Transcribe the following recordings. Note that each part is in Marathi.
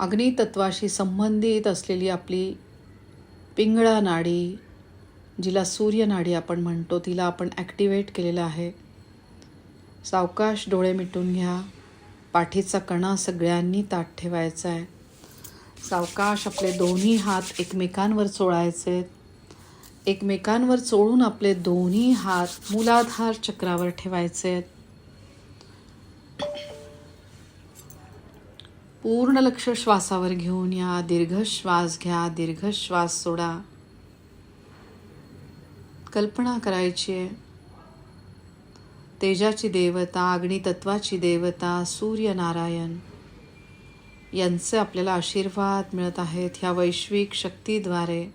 अग्नितत्वाशी संबंधित असलेली आपली पिंगळा नाडी जिला सूर्यनाडी आपण म्हणतो तिला आपण ॲक्टिवेट केलेलं आहे. सावकाश डोळे मिटून घ्या. पाठीचा कणा सगळ्यांनी ताट ठेवायचा आहे. सावकाश आपले दोन्ही हात एकमेकांवर चोळायचे. एकमेकांवर चोळून आपले दोन्ही हात मूलाधार चक्रावर ठेवायचे. आहेत पूर्ण लक्ष श्वासावर घेऊन या. दीर्घ श्वास घ्या. दीर्घ श्वास सोडा. कल्पना करायची आहे. तेजाची देवता अग्नितत्वाची देवता सूर्यनारायण यांचे आपल्याला आशीर्वाद मिळत आहेत ह्या वैश्विक शक्तीद्वारे.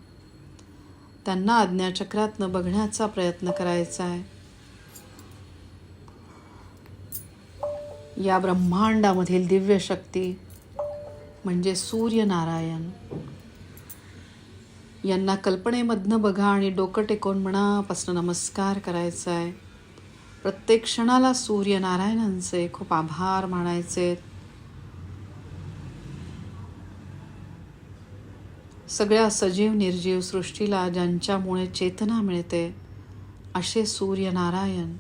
त्यांना आज्ञाचक्रातनं बघण्याचा प्रयत्न करायचा आहे. या ब्रह्मांडामधील दिव्य शक्ती म्हणजे सूर्यनारायण. यांना कल्पनेमधनं बघा आणि डोकं टेकून मनापासून नमस्कार करायचा आहे प्रत्येक क्षणाला सूर्यनारायणांचे खूप आभार मानायचे. सगळ्या सजीव निर्जीव सृष्टीला ज्यांच्यामुळे चेतना मिळते असे सूर्यनारायण.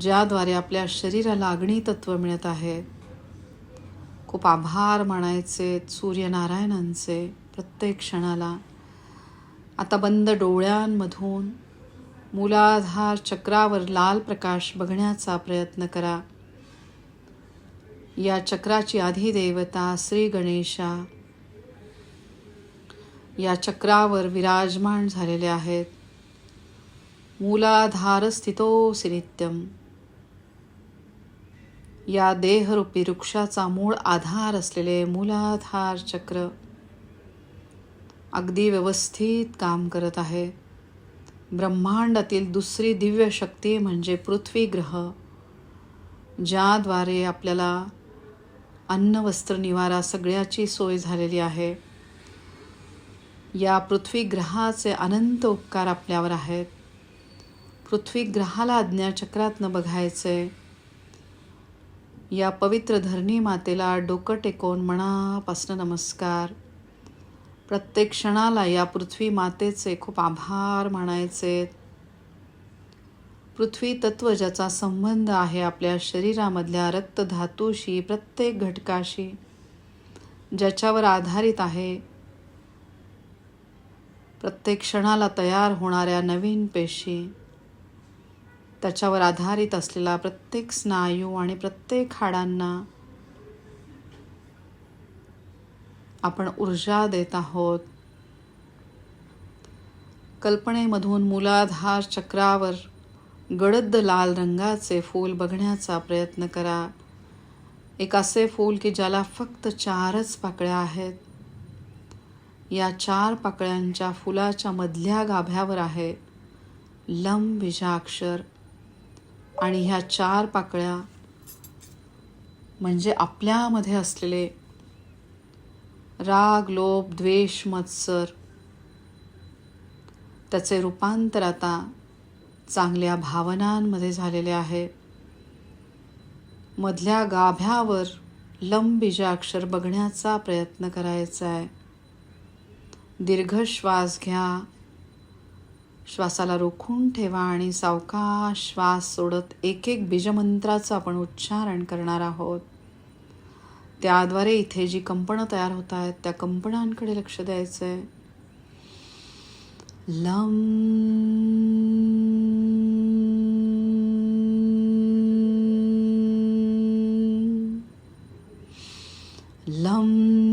ज्याद्वारे आपल्या शरीराला अग्नितत्व मिळत आहे खूप आभार मानायचे सूर्यनारायणांचे प्रत्येक क्षणाला. आता बंद डोळ्यांमधून मूलाधार चक्रावर लाल प्रकाश बघण्याचा प्रयत्न करा. या चक्राची अधिदेवता श्री गणेशा या चक्रावर विराजमान झालेले आहेत. मूलाधार स्थितोसी नित्यम. या देहरूपी वृक्षाचा मूळ आधार असलेले मूलाधार चक्र अगदी व्यवस्थित काम करत आहे. ब्रह्मांडातील दुसरी दिव्य शक्ती म्हणजे पृथ्वी ग्रह ज्याद्वारे आपल्याला अन्न वस्त्र निवारा सगळ्याची सोय झालेली आहे. या पृथ्वी ग्रहाचे अनंत उपकार आपल्यावर आहेत. पृथ्वी ग्रहाला अज्ञाचक्रातनं बघायचे या पवित्र धरणी मातेला डोकं टेकवून मनापासून नमस्कार. प्रत्येक क्षणाला या पृथ्वी मातेचे खूप आभार मानायचे. पृथ्वी तत्व ज्याचा संबंध आहे आपल्या शरीरामधल्या रक्तधातूशी प्रत्येक घटकाशी ज्याच्यावर आधारित आहे. प्रत्येक क्षणाला तयार होणाऱ्या नवीन पेशी त्याच्यावर आधारित असलेला प्रत्येक स्नायू आणि प्रत्येक हाडांना आपण ऊर्जा देत आहोत. कल्पनेमधून मूलाधार चक्रावर गडद लाल रंगाचे फूल बघण्याचा प्रयत्न करा. एक असे फूल की ज्याला फक्त चारच पाकळ्या आहेत. या चार पाकळ्यांच्या फुलाच्या मधल्या गाभ्यावर आहे लम अक्षर आणि ह्या चार पाकळ्या म्हणजे आपल्यामध्ये असलेले राग लोभ द्वेष मत्सर त्याचे रूपांतर आता चांगल्या भावनांमध्ये झालेले आहे. मधल्या गाभ्यावर लंबीजाक्षर बघण्याचा प्रयत्न करायचा आहे. दीर्घ श्वास घ्या. श्वासाला रोखून ठेवा आणि सावकाश श्वास सोडत एक एक बीजमंत्राचं आपण उच्चारण करणार आहोत. त्याद्वारे इथे जी कंपनं तयार होत आहेत त्या कंपनांकडे लक्ष द्यायचं आहे लम लम लम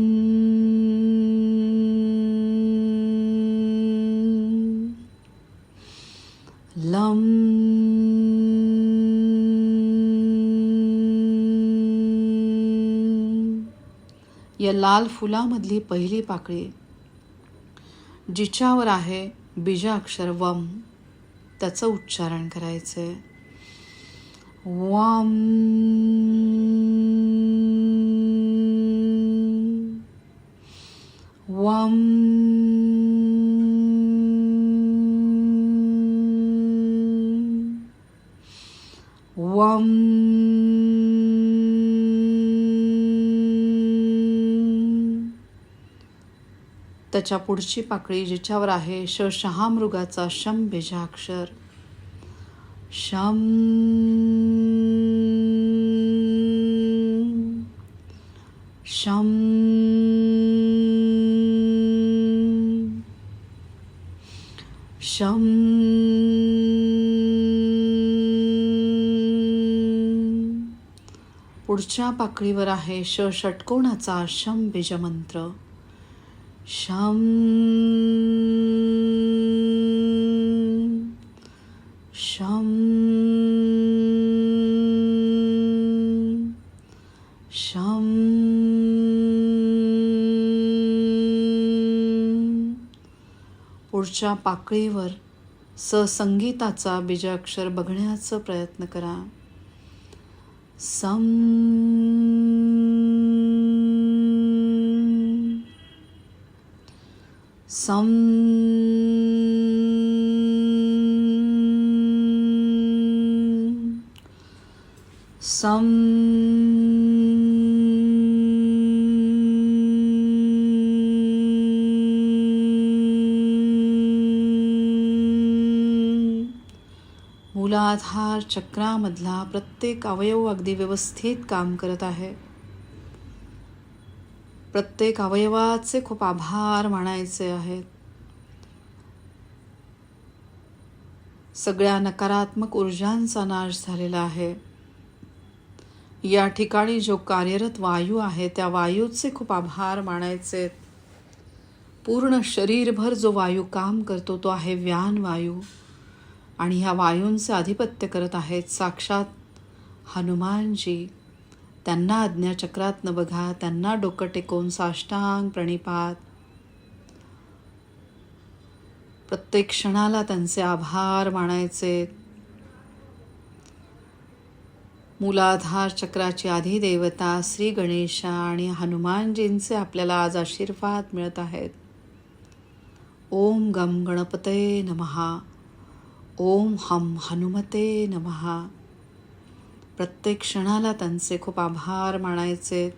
या लाल फुलामधली पहिली पाकळी. जिच्यावर आहे बीजाक्षर वम. त्याचं उच्चारण करायचं आहे वम. वम. वम. त्याच्या पुढची पाकळी जिच्यावर आहे श शहामृगाचा शम बीजाक्षर. शम शम शम पुढच्या पाकळीवर आहे श षटकोणाचा शम बीजमंत्र. शं शं शं पुढच्या पाकळीवर ससंगीताचा बीजाक्षर बघण्याचा प्रयत्न करा. सम सम सम मूलाधार चक्रामधला प्रत्येक अवयव अगदी व्यवस्थित काम करत आहे. प्रत्येक अवयवाचे खूप आभार मानायचे आहेत. सगळ्या नकारात्मक ऊर्जांचा नाश झालेला आहे. या ठिकाणी जो कार्यरत वायू आहे त्या वायूचे खूप आभार मानायचे पूर्ण शरीरभर जो वायू काम करतो तो आहे व्यान वायू. आणि ह्या वायूंचे आधिपत्य करत आहेत साक्षात हनुमानजी. त्यांना आज्ञाचक्रातनं बघा त्यांना डोकं टेकवून साष्टांग प्रणिपात. प्रत्येक क्षणाला त्यांचे आभार मानायचे. मूलाधार चक्राची आधी देवता श्री गणेशा आणि हनुमानजींचे आपल्याला आज आशीर्वाद मिळत आहेत. ओम गम गणपते नमहा. ओम हम हनुमते नमहा. प्रत्येक क्षणाला त्यांचे खूप आभार मानायचे.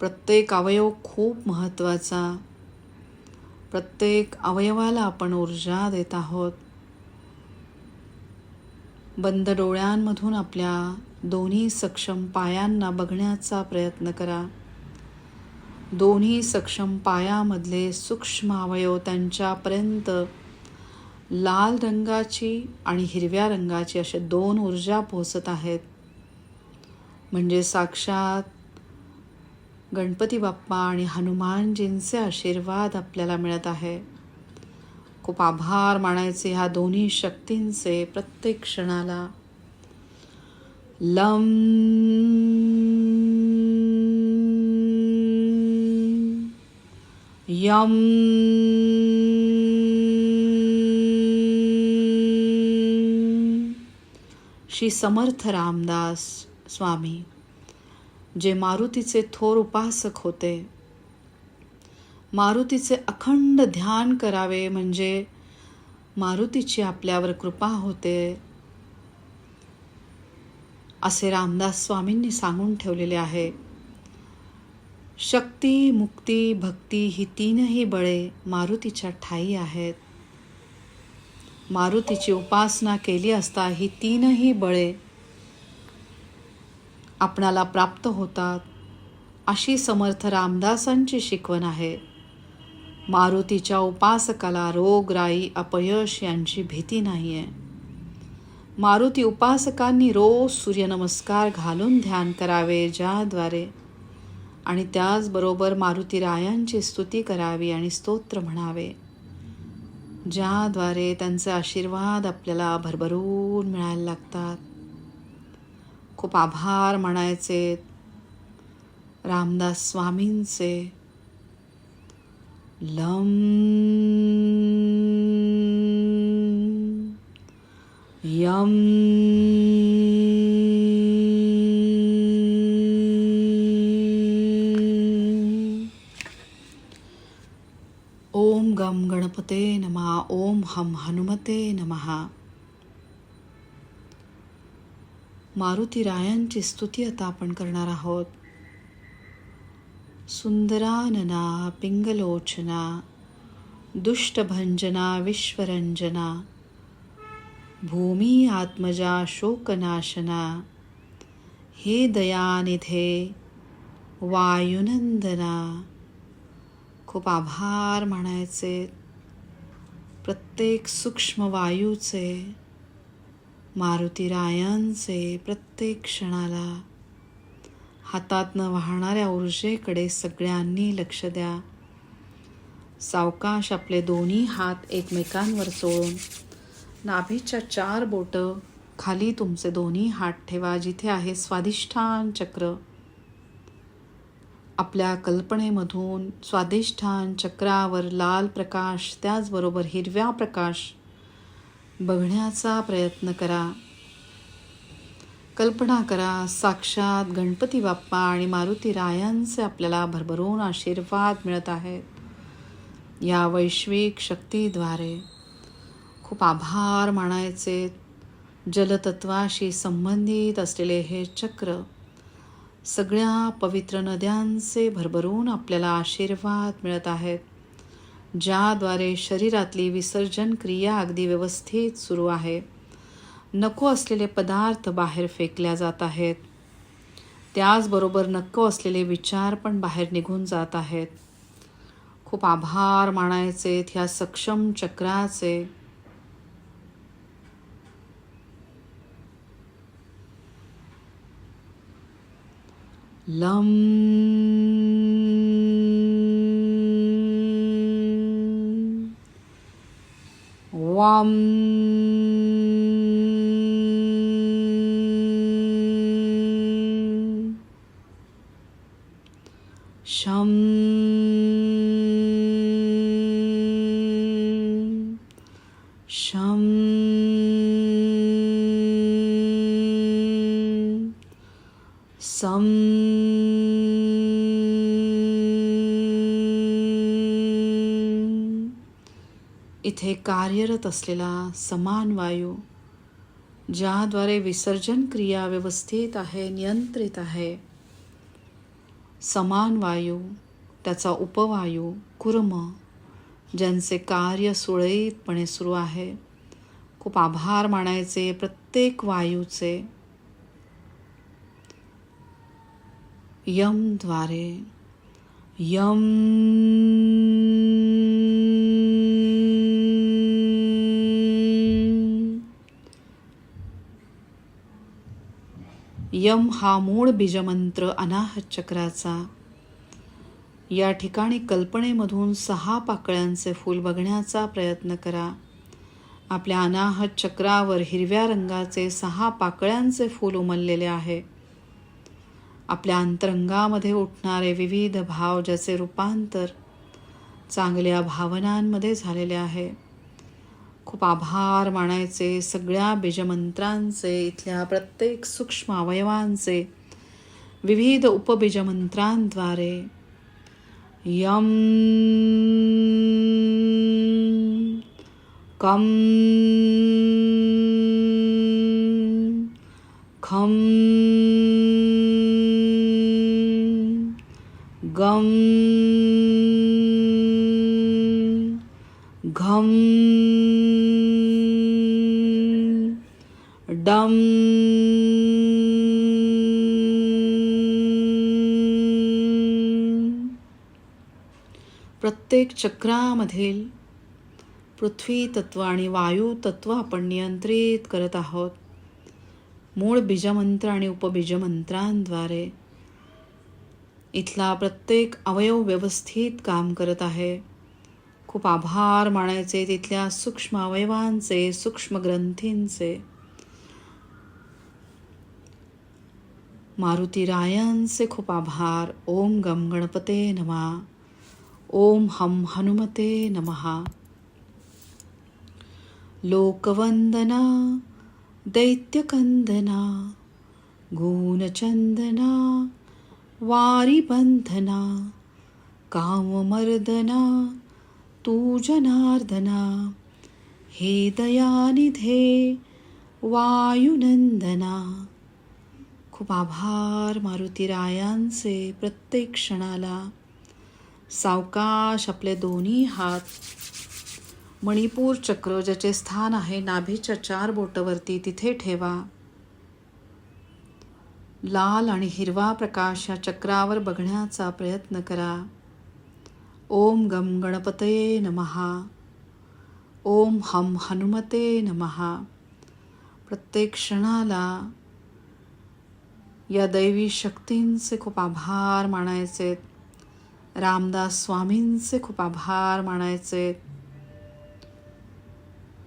प्रत्येक अवयव खूप महत्त्वाचा. प्रत्येक अवयवाला आपण ऊर्जा देत आहोत. बंद डोळ्यांमधून आपल्या दोन्ही सक्षम पायांना बघण्याचा प्रयत्न करा. दोन्ही सक्षम पायामधले सूक्ष्म अवयव त्यांच्यापर्यंत लाल रंगाची आणि हिरव्या रंगाची अशा दोन ऊर्जा पोचत आहेत. म्हणजे साक्षात गणपती बाप्पा आणि हनुमानजींचे आशीर्वाद आपल्याला मिळत आहे. खूप आभार मानायचे ह्या दोन्ही शक्तींचे प्रत्येक क्षणाला. लम. यम. श्री समर्थ रामदास स्वामी जे मारुतीचे थोर उपासक होते. मारुतीचे अखंड ध्यान करावे म्हणजे मारुतीची आपल्यावर कृपा होते असे रामदास स्वामींनी सांगून ठेवलेले आहे. शक्ती मुक्ती भक्ती ही तीनही बळे मारुतीच्या ठाई आहेत. मारुतीची उपासना केली असता ही तीनही बळे आपणाला प्राप्त होतात. अशी समर्थ रामदासांची शिकवण आहे. मारुतीच्या उपासकाला रोग राई अपयश यांची भीती नाही आहे मारुती उपासकांनी रोज सूर्यनमस्कार घालून ध्यान करावे ज्याद्वारे आणि त्याचबरोबर मारुती रायांची स्तुती करावी आणि स्तोत्र म्हणावे. ज्याद्वारे त्यांचे आशीर्वाद आपल्याला भरभरून मिळायला लागतात. खूप आभार म्हणायचे रामदास स्वामींचे. लम. यम. गम नमः। ओम हम हनुमते नमः। मारुती रायांची स्तुती आता आपण करणार आहोत. सुंदरानना पिंगलोचना दुष्टभंजना विश्वरंजना भूमी आत्मजा शोकनाशना हे दयानिधे वायुनंदना। खूप आभार म्हणायचे प्रत्येक सूक्ष्म वायूचे मारुतीरायांचे प्रत्येक क्षणाला हातातनं वाहणाऱ्या ऊर्जेकडे सगळ्यांनी लक्ष द्या. सावकाश आपले दोन्ही हात एकमेकांवर चोळून नाभीच्या चार बोटं खाली तुमचे दोन्ही हात ठेवा जिथे आहे स्वादिष्ठान चक्र. आपल्या कल्पनेमधून स्वादिष्ठान चक्रावर लाल प्रकाश त्याचबरोबर हिरव्या प्रकाश बघण्याचा प्रयत्न करा. कल्पना करा साक्षात गणपती बाप्पा आणि मारुती रायांचे आपल्याला भरभरून आशीर्वाद मिळत आहेत. या वैश्विक शक्तीद्वारे खूप आभार मानायचे. जलतत्वाशी संबंधित असलेले हे चक्र सगळ्या पवित्र नद्यांचे भरभरून आपल्याला आशीर्वाद मिळत आहेत ज्याद्वारे शरीरातली विसर्जन क्रिया अगदी व्यवस्थित सुरू आहे. नको असलेले पदार्थ बाहेर फेकल्या जात आहेत. त्याचबरोबर नको असलेले विचार पण बाहेर निघून जात आहेत. खूप आभार मानायचे ह्या सक्षम चक्राचे. लं वां शं शं सं इथे कार्यरत असलेला समान वायू ज्याद्वारे विसर्जन क्रिया व्यवस्थित आहे नियंत्रित आहे. समान वायू त्याचा उपवायू कुर्म ज्यांचे कार्य सुरळीतपणे सुरू आहे. खूप आभार मानायचे प्रत्येक वायूचे. यमद्वारे यम यम हा मूळ बीजमंत्र अनाहत चक्राचा या ठिकाणी कल्पनेमधून सहा पाकळ्यांचे फूल बघण्याचा प्रयत्न करा. आपल्या अनाहत चक्रावर हिरव्या रंगाचे सहा पाकळ्यांचे फूल उमललेले आहे. आपल्या अंतरंगामध्ये उठणारे विविध भाव ज्याचे रूपांतर चांगल्या भावनांमध्ये झालेले आहे. खूप आभार मानायचे सगळ्या बीजमंत्रांचे इथल्या प्रत्येक सूक्ष्म अवयवांचे विविध उपबीजमंत्रांद्वारे. यम कम खम गम घम डम। प्रत्येक चक्रामधील पृथ्वी तत्व आणि वायू तत्व आपण नियंत्रित करत आहोत. मूळ बीजमंत्र आणि उपबीजमंत्रांद्वारे इथला प्रत्येक अवयव व्यवस्थित काम करत आहे. खूप आभार मानायचे तिथल्या सूक्ष्म अवयवांचे सूक्ष्म ग्रंथींचे. मारुती रायांचे खूप आभार. ओम गम गणपते नमा. ओम हम हनुमते नमहा लोकवंदना दैत्यकंदना गुणचंदना वारिबंधना काममर्दना तू जनार्दना हे दयानिधे वायुनंदना। खूप आभार मारुतीरायांचे प्रत्येक क्षणाला. सावकाश आपले दोन्ही हात. मणिपूर चक्र ज्याचे स्थान आहे नाभीच्या चार बोटवरती तिथे ठेवा. लाल आणि हिरवा प्रकाश या चक्रावर बघण्याचा प्रयत्न करा. ओम गम गणपतये नमहा ओम हम हनुमते नमहा प्रत्येक क्षणाला या दैवी शक्तींचे खूप आभार मानायचे. रामदास स्वामींचे खूप आभार मानायचे.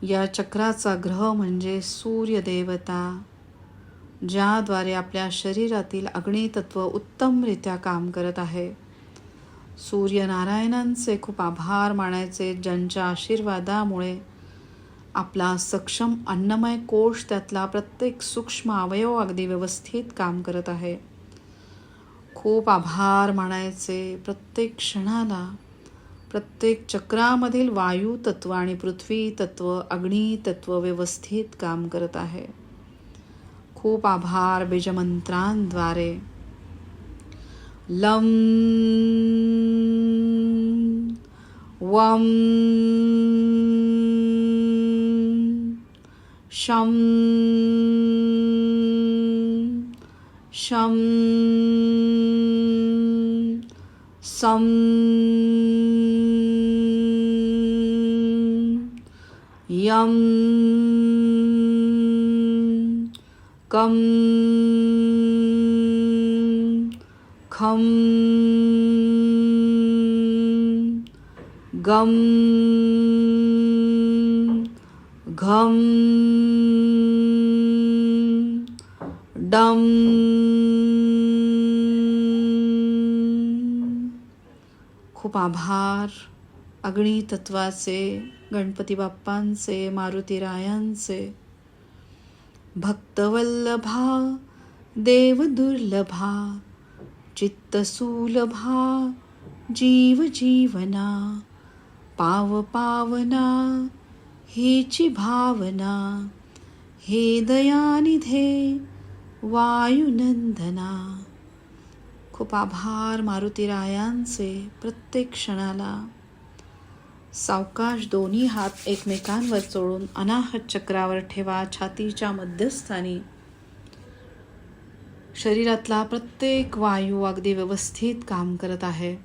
या चक्राचा ग्रह म्हणजे सूर्यदेवता. ज्याद्वारे आपल्या शरीरातील अग्नितत्व उत्तमरित्या काम करत आहे. सूर्यनारायणांचे खूप आभार मानायचे. ज्यांच्या आशीर्वादामुळे आपला सक्षम अन्नमय कोश त्यातला प्रत्येक सूक्ष्म अवयव अगदी व्यवस्थित काम करत आहे. खूप आभार मानायचे. प्रत्येक क्षणाला प्रत्येक चक्रामधील वायू तत्व आणि पृथ्वी तत्व अग्नी तत्व व्यवस्थित काम करत आहे. खूप आभार बीजमंत्रांद्वारे. लम वम शम शम सम यम। कम खम गम घम डम। खूप आभार अग्नी तत्वाचे गणपती बाप्पांचे मारुतीरायांचे भक्तवल्लभा देवदुर्लभा चित्तसुलभा जीव जीवना पाव हेची भावना हे दयानिधे वायुनंदना. खूप आभार मारुतीरायांचे प्रत्येक क्षणाला. सावकाश दोन्ही हात एकमेकांवर चोळून अनाहत चक्रावर ठेवा छातीच्या मध्यस्थानी. शरीरातला प्रत्येक वायू अगदी व्यवस्थित काम करत आहे.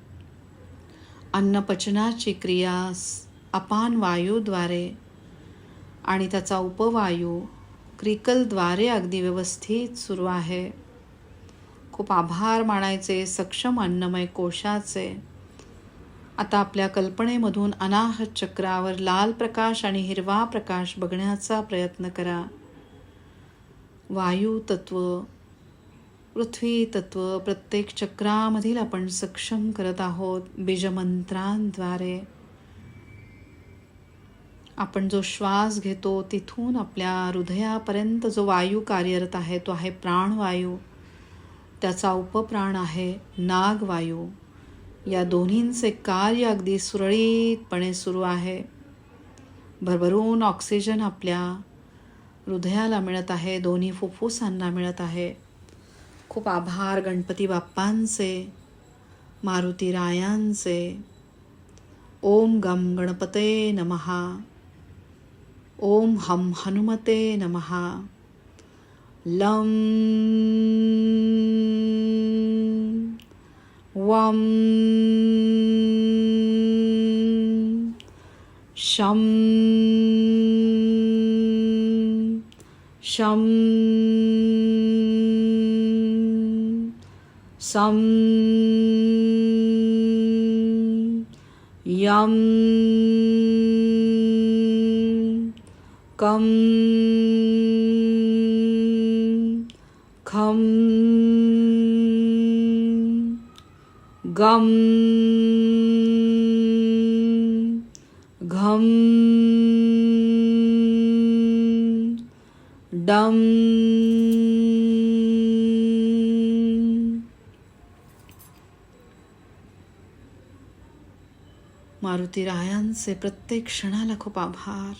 अन्नपचनाची क्रिया अपान वायूद्वारे आणि त्याचा उपवायू क्रिकलद्वारे अगदी व्यवस्थित सुरू आहे. खूप आभार मानायचे सक्षम अन्नमय कोशाचे. आता आपल्या कल्पनेमधून अनाहत चक्रावर लाल प्रकाश आणि हिरवा प्रकाश बघण्याचा प्रयत्न करा. वायू तत्व पृथ्वी तत्व प्रत्येक चक्रामधील आपण सक्षम करत आहोत बीजमंत्रांद्वारे. आपण जो श्वास घेतो तिथून आपल्या हृदयापर्यंत जो वायू कार्यरत आहे तो आहे प्राणवायू. त्याचा उपप्राण आहे नागवायू. या दोन्हींचे कार्य अगदी सुरळीतपणे सुरू आहे. भरभरून ऑक्सिजन आपल्या हृदयाला मिळत आहे दोन्ही फुफ्फुसांना मिळत आहे. खूप आभार गणपती बाप्पांचे मारुती रायांचे. ओम गम गणपते नमहा ओम हम हनुमते नमहा लम वम शम शम सम यम कम खम गम घम डम। मारुती रायांचे प्रत्येक क्षणाला खूप आभार।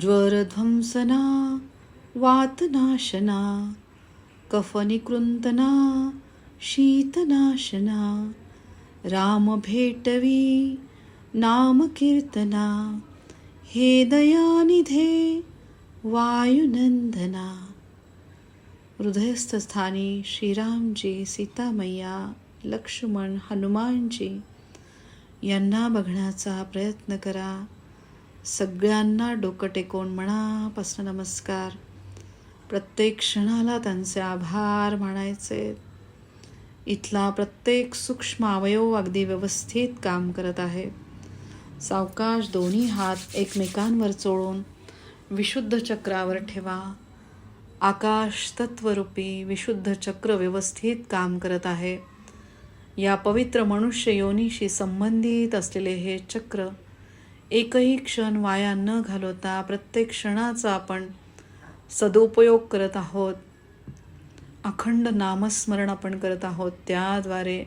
ज्वरध्वंसना वातनाशना कफनिकृंतना शीतनाशना राम भेटवी नाम कीर्तना हे दयानिधे वायुनंदना। हृदयस्थ स्थानी श्रीरामजी सीतामय्या लक्ष्मण हनुमानजी यांना बघण्याचा प्रयत्न करा. सगळ्यांना डोकं टेकवून मनापासून नमस्कार. प्रत्येक क्षणाला त्यांचे आभार मानायचे. इथला प्रत्येक सूक्ष्म अवयव अगदी व्यवस्थित काम करत आहे. सावकाश दोन्ही हात एकमेकांवर चोळून विशुद्ध चक्रावर ठेवा. आकाश तत्वरूपी विशुद्ध चक्र व्यवस्थित काम करत आहे. या पवित्र मनुष्य योनीशी संबंधित असलेले हे चक्र एकही क्षण वाया न घालवता प्रत्येक क्षणाचा आपण सदुपयोग करत आहोत. अखंड नामस्मरण आपण करत आहोत. त्याद्वारे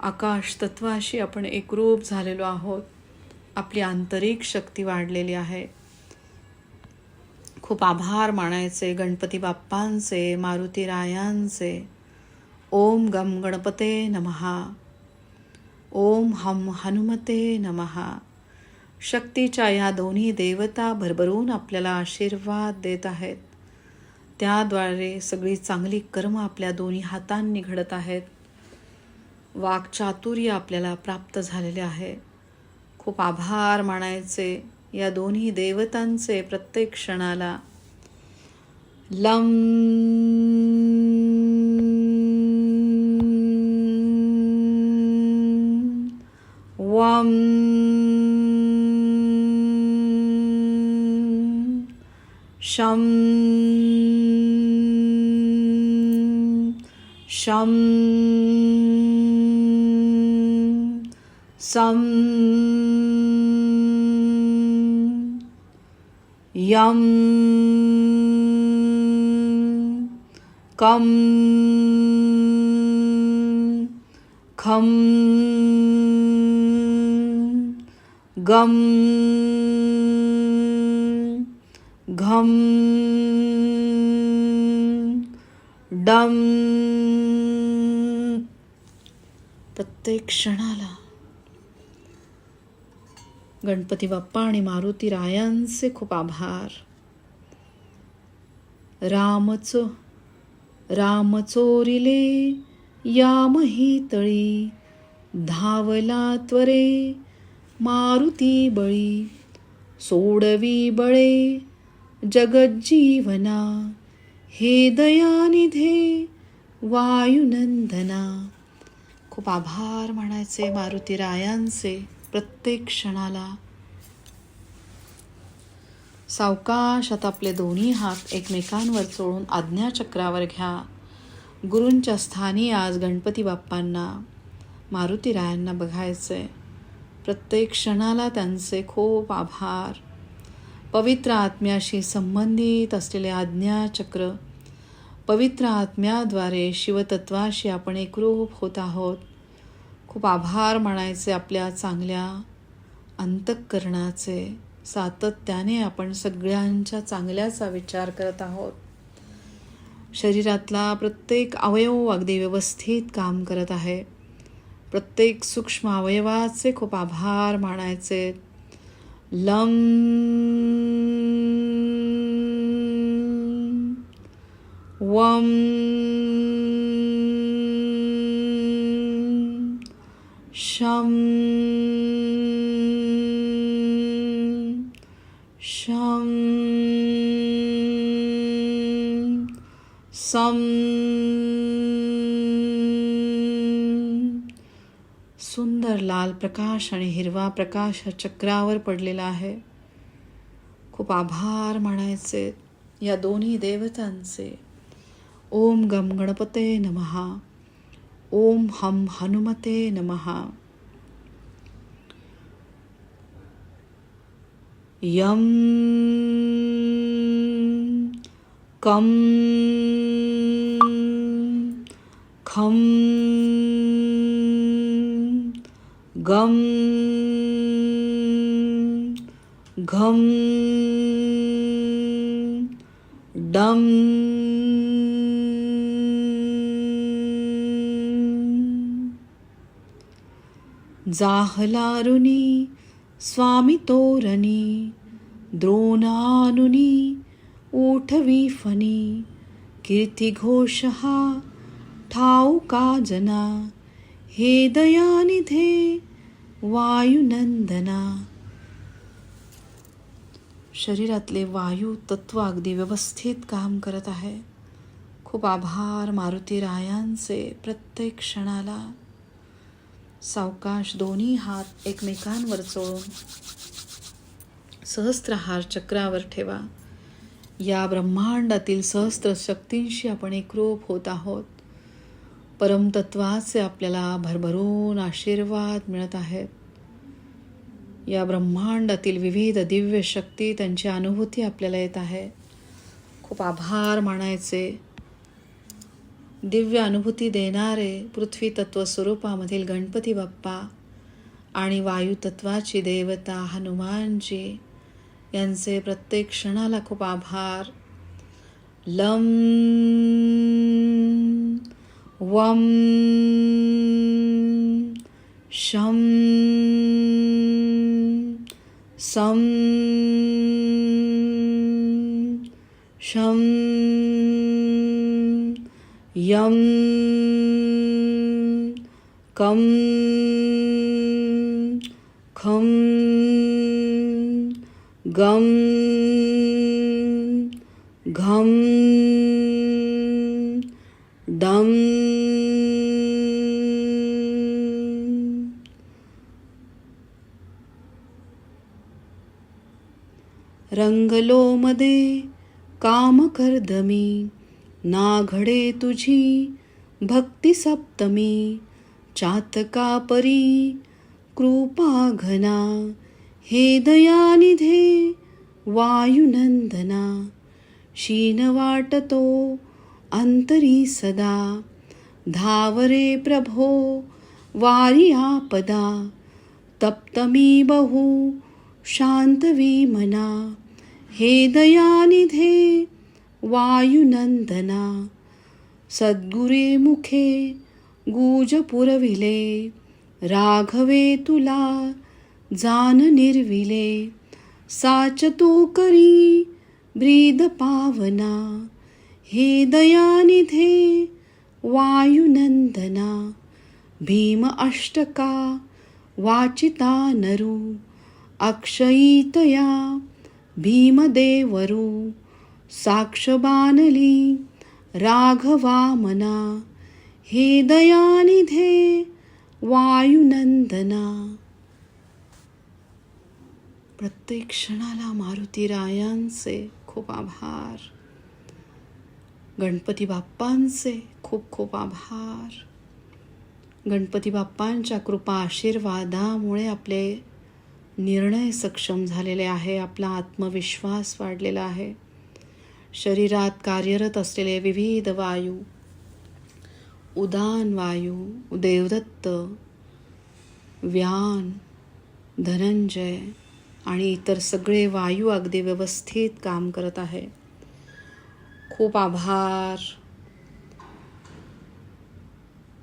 आकाश तत्वाशी आपण एकरूप झालेलो आहोत. आपली आंतरिक शक्ती वाढलेली आहे. खूप आभार मानायचे गणपती बाप्पांचे मारुती रायांचे. ओम गम गणपते नमहा. ओम हम हनुमते नमहा. शक्तीच्या या दोन्ही देवता भरभरून आपल्याला आशीर्वाद देत आहेत. त्याद्वारे सगळी चांगली कर्म आपल्या दोन्ही हातांनी घडत आहेत. वाक्चातुर्य आपल्याला प्राप्त झालेले आहे. खूप आभार मानायचे या दोन्ही देवतांचे प्रत्येक क्षणाला. लम. वम. शम शम सम यम कम खम गम घम डम. प्रत्येक क्षणाला गणपती बाप्पा आणि मारुती रायांचे खूप आभार. रामचो राम चोरिले यामही तळी धावला त्वरे मारुती बळी सोडवी बळे जगज्जीवना हे दयानिधे वायुनंदना. खूप आभार म्हणायचे मारुती रायांचे प्रत्येक क्षणाला. सावकाश आता आपले दोन्ही हात एकमेकांवर चोळून आज्ञाचक्रावर घ्या. गुरूंच्या स्थानी आज गणपती बाप्पांना मारुती रायांना बघायचे. प्रत्येक क्षणाला त्यांचे खूप आभार. पवित्र आत्म्याशी संबंधित असलेले आज्ञाचक्र पवित्र आत्म्याद्वारे शिवतत्वाशी आपण एकरूप होत आहोत. खूप आभार मानायचे आपल्या चांगल्या अंतःकरणाचे सातत्याने आपण सगळ्यांच्या चांगल्याचा विचार करत आहोत. शरीरातला प्रत्येक अवयव अगदी व्यवस्थित काम करत आहे. प्रत्येक सूक्ष्म अवयवाचे खूप आभार मानायचे. लम वम शम शम सम सुंदर लाल प्रकाश आणि हिरवा प्रकाश हा चक्रावर पडलेला आहे. खूप आभार मानायचे या दोन्ही देवतांचे. ॐ गं गणपते नमः। ॐ हं हनुमते नमः। यं कं खं गं घं डं जाहलारुनी स्वामी तोरणी द्रोणानुनी ओठवी फणी कीर्तिघोष हा ठाऊ का जना हे दयानिधे वायुनंदना. शरीरातले वायू तत्व अगदी व्यवस्थित काम करत आहे. खूप आभार मारुती रायांचे प्रत्येक क्षणाला. सावकाश दोन्ही हात एकमेकांवर चोळून सहस्त्रहार चक्रावर ठेवा. या ब्रह्मांडातील सहस्त्र शक्तींशी आपण एकरूप होत आहोत. परमतत्वाचे आपल्याला भरभरून आशीर्वाद मिळत आहेत. या ब्रह्मांडातील विविध दिव्य शक्ती त्यांची अनुभूती आपल्याला येत आहे. खूप आभार मानायचे. दिव्य अनुभूती देणारे पृथ्वी तत्व स्वरूपामधील गणपती बाप्पा आणि वायुतत्वाची देवता हनुमानजी यांचे प्रत्येक क्षणाला खूप आभार. लम वम शम सम शम। ं कं खं गं घं डं रङ्गलोमदे कामकर्दमी ना घडे तुझी भक्ती सप्तमी चातका परी कृपा घना हे दयानिधे वायुनंदना शीन वाटतो अंतरी सदा धावरे प्रभो वारी आपदा तप्तमी बहु शांतवी मना हे दयानिधे वायुनंदना। सद्गुरे मुखे गुज पुरविले राघवे तुला जान निर्विले साच तो करी ब्रीद पावना हे दयानिधे वायुनंदना। भीम अष्टका वाचिता नरू। अक्षयीतया भीमदेवरू। साक्ष बानली राघवामना हे दयानिधे वायुनंदना. प्रत्येक क्षणाला मारुती रायांचे खूप आभार. गणपती बाप्पांचे खूप खूप आभार. गणपती बाप्पांच्या कृपा आशीर्वादामुळे आपले निर्णय सक्षम झालेले आहे आपला आत्मविश्वास वाढलेला आहे. शरीरात कार्यरत असलेले विविध वायू उदान वायू देवदत्त व्यान धनंजय आणि इतर सगळे वायू अगदी व्यवस्थित काम करत आहे. खूप आभार.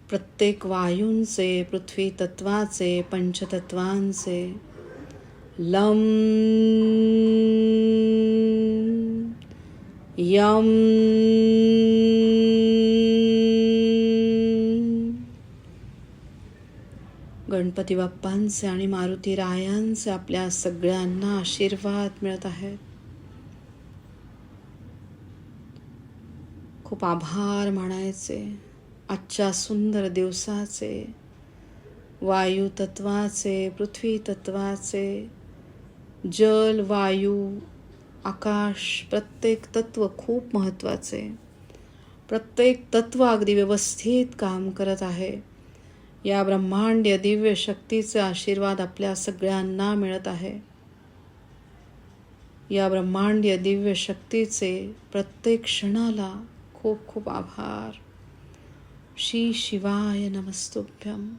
प्रत्येक वायूंचे पृथ्वी तत्वाचे पंचतत्वांचे लम यम गणपती बाप्पांचे आणि मारुती रायांचे आपल्या सगळ्यांना आशीर्वाद मिळत आहेत. खूप आभार म्हणायचे आजच्या सुंदर दिवसाचे वायू तत्वाचे पृथ्वी तत्वाचे जल वायू आकाश प्रत्येक तत्व खूप महत्त्वाचे. प्रत्येक तत्व अगदी व्यवस्थित काम करत आहे. या ब्रह्मांडीय दिव्य शक्तीचे आशीर्वाद आपल्या सगळ्यांना मिळत आहे. या ब्रह्मांडीय दिव्य शक्तीचे प्रत्येक क्षणाला खूप खूप आभार. श्री शिवाय नमस्तुभ्यम.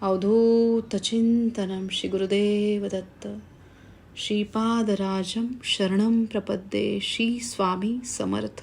अवधूतचिंतनम श्री गुरुदेव दत्त. श्रीपादराजं शरणं प्रपद्ये श्री स्वामी समर्थ।